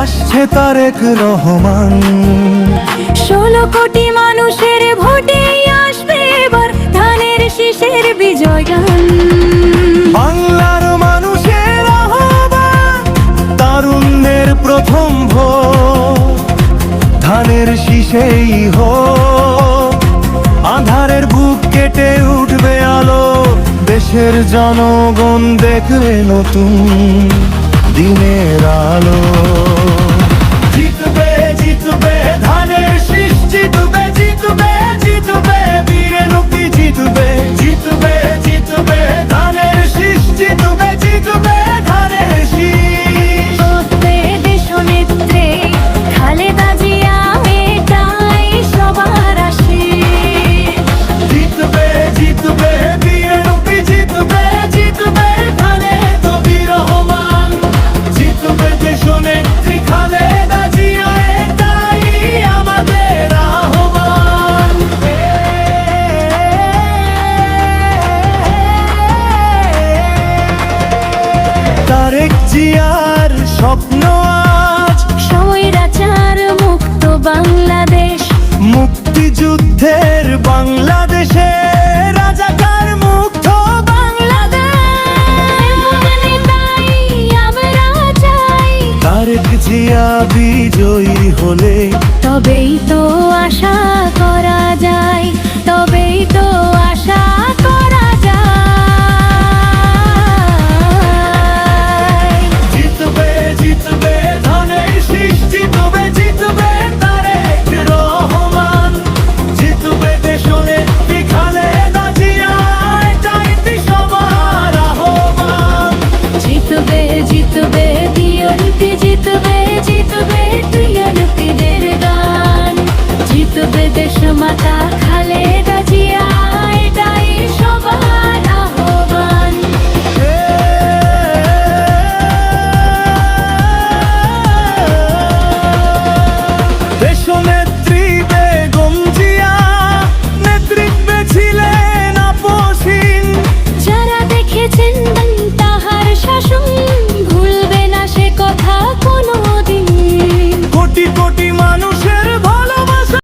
আসছে তারেক রহমান। ষোলো কোটি মানুষের ভোটে আসবে এবার ধানের শীষের বিজয় গান। বাংলার মানুষের আহ্বান তারুণ্যের প্রথম ভোট। ধানের শীষেই হোক আধারের বুক কেটে উঠবে আলো দেশের জনগণ দেখবে নতুন। దినేరాలో জিয়ার স্বপ্ন আজ। স্বৈরাচার মুক্ত বাংলাদেশ। মুক্তিযুদ্ধের বাংলাদেশে রাজাকার মুক্ত তারেক জিয়া বিজয়ী হলে তবেই তো আশা করা যায়। সাদা খালে